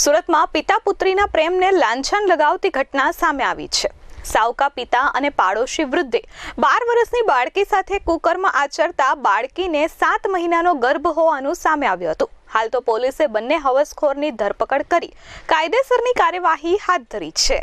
સુરતમાં પિતા પુત્રીના પ્રેમને લાંછન લગાવતી ઘટના સામે આવી છે. સાવકા પિતા અને પાડોશી વૃદ્ધે બાર વર્ષની બાળકી સાથે કુકર્મ આચરતા બાળકીને સાત મહિનાનો ગર્ભ હોવાનું સામે આવ્યું હતું. હાલ તો પોલીસે બંને હવસખોરની ધરપકડ કરી કાયદેસરની કાર્યવાહી હાથ ધરી છે.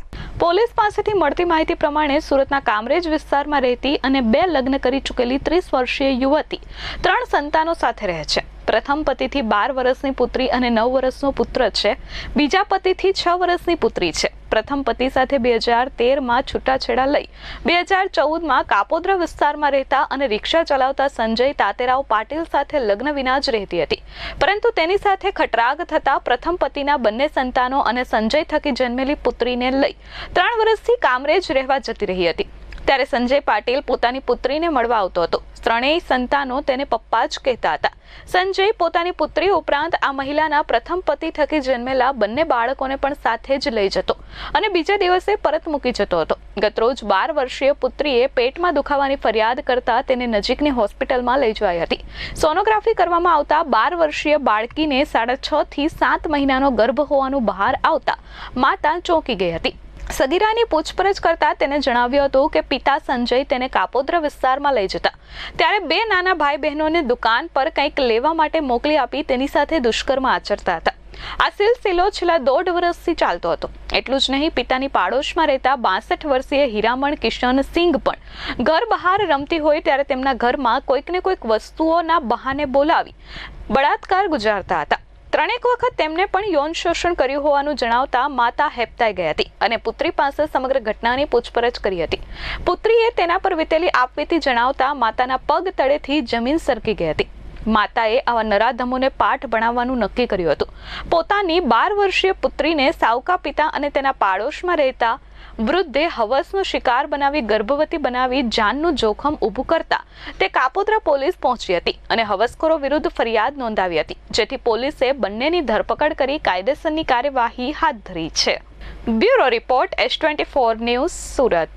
પોલીસ પાસેથી મળતી માહિતી પ્રમાણે સુરતના કામરેજ વિસ્તારમાં રહેતી અને બે લગ્ન કરી ચૂકેલી ત્રીસ વર્ષીય યુવતી ત્રણ સંતાનો સાથે રહે છે. પ્રથમ પતિથી બાર વર્ષની પુત્રી અને નવ વર્ષનો પુત્ર છે. બીજા પતિથી છ વર્ષની પુત્રી છે. પ્રથમ પતિ સાથે બે હજાર તેરમાં છૂટાછેડા લઈ, બે હજાર ચૌદમાં કાપોદ્રા વિસ્તારમાં રહેતા અને રિક્ષા ચલાવતા સંજય તાતેરાવ પાટીલ સાથે લગ્ન વિના જ રહેતી હતી. પરંતુ તેની સાથે ખટરાગ થતા પ્રથમ પતિના બંને સંતાનો અને સંજય થકી જન્મેલી પુત્રીને લઈ, ત્રણ વર્ષથી કામરેજ રહેવા જતી રહી હતી. ત્યારે સંજય પાટીલ પોતાની પુત્રીને મળવા આવતો હતો. ત્રણેય સંતાનો તેને પપ્પા જ કહેતા હતા. સંજય પોતાની પુત્રી ઉપરાંત આ મહિલાના પ્રથમ પતિ થકી જન્મેલા બંને બાળકોને પણ સાથે જ લઈ જતો અને બીજા દિવસે પરત મૂકી જતો હતો. ગતરોજ બાર વર્ષીય પુત્રીએ પેટમાં દુખાવાની ફરિયાદ કરતા તેને નજીકની હોસ્પિટલમાં લઈ જવાઈ હતી. સોનોગ્રાફી કરવામાં આવતા બાર વર્ષીય બાળકીને સાડા છ થી સાત મહિનાનો ગર્ભ હોવાનું બહાર આવતા માતા ચોંકી ગઈ હતી. સગીરાની પૂછપરછ કરતા તેને જણાવ્યું હતું કે પિતા સંજય તેને કાપોદ્રા વિસ્તારમાં લઈ જતા. ત્યારે બે નાના ભાઈ બહેનોને દુકાન પર કંઈક લેવા માટે મોકલી આપી તેની સાથે દુષ્કર્મ આચરતા હતા. આ સિલસિલો છેલ્લા દોઢ વર્ષથી ચાલતો હતો. એટલું જ નહીં, પિતાની પાડોશમાં રહેતા બાસઠ વર્ષીય હીરામણ કિશન સિંઘ પણ ઘર બહાર રમતી હોય ત્યારે તેમના ઘરમાં કોઈકને કોઈક વસ્તુઓના બહાને બોલાવી બળાત્કાર ગુજારતા હતા. ત્રણેક વખત તેમને પણ યૌન શોષણ કર્યું હોવાનું જણાવતા માતા હેપતાઈ ગઈ હતી અને પુત્રી પાસે સમગ્ર ઘટનાની પૂછપરછ કરી હતી. પુત્રીએ તેના પર વીતેલી આપવીતી જણાવતા માતાના પગ તળેથી જમીન સરકી ગઈ હતી. માતાએ આવા નરાધમોને પાઠ ભણાવવાનું નક્કી કર્યું હતું. પોતાની બાર વર્ષીય પુત્રીને સાવકા પિતા અને તેના પાડોશમાં રહેતા વૃદ્ધે હવસનો શિકાર બનાવી, ગર્ભવતી બનાવી જાનનું જોખમ ઊભું કરતા તે કાપોદ્રા પોલીસ પહોંચી હતી અને હવસખોરો વિરુદ્ધ ફરિયાદ નોંધાવી હતી, જેથી પોલીસે બંનેની ધરપકડ કરી કાયદેસરની કાર્યવાહી હાથ ધરી છે. Bureau report S twenty four news Surat.